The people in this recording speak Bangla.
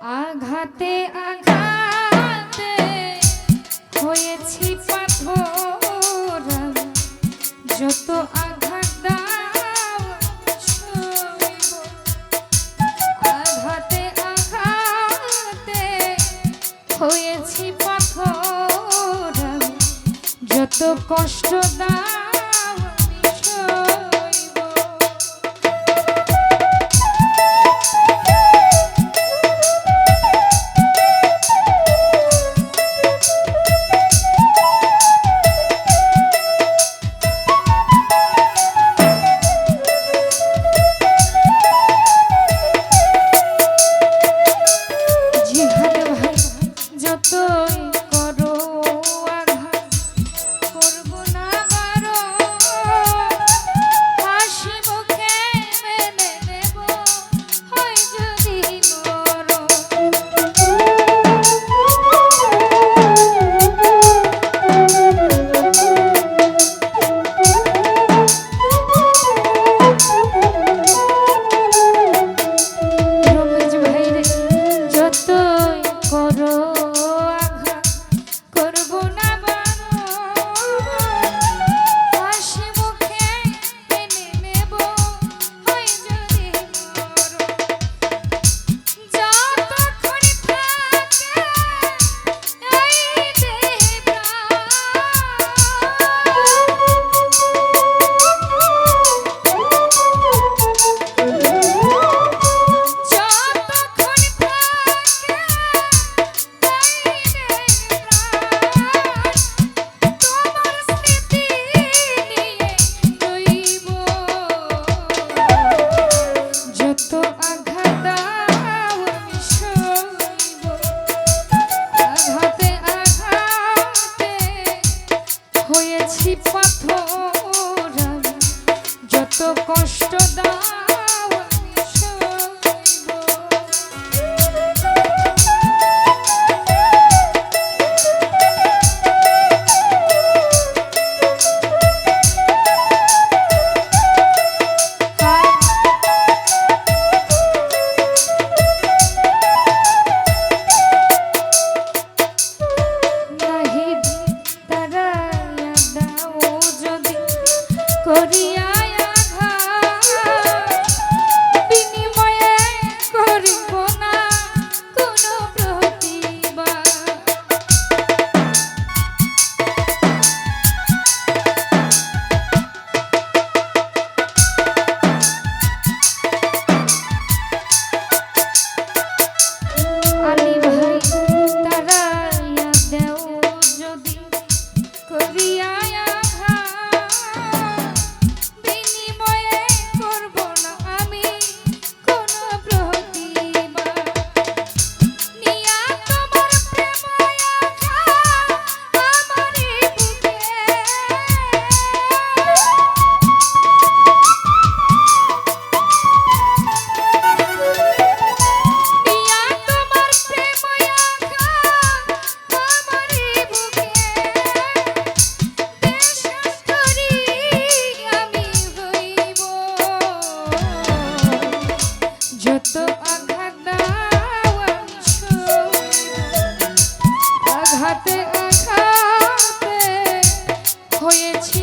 আঘাতে আঘাতে হয়েছি পাথর। যত আঘাত দাও আঘাতে আঘাতে হয়েছি পাথর যত কষ্ট দাও হয়েছি পাথর যত কষ্ট দা হয়েছে।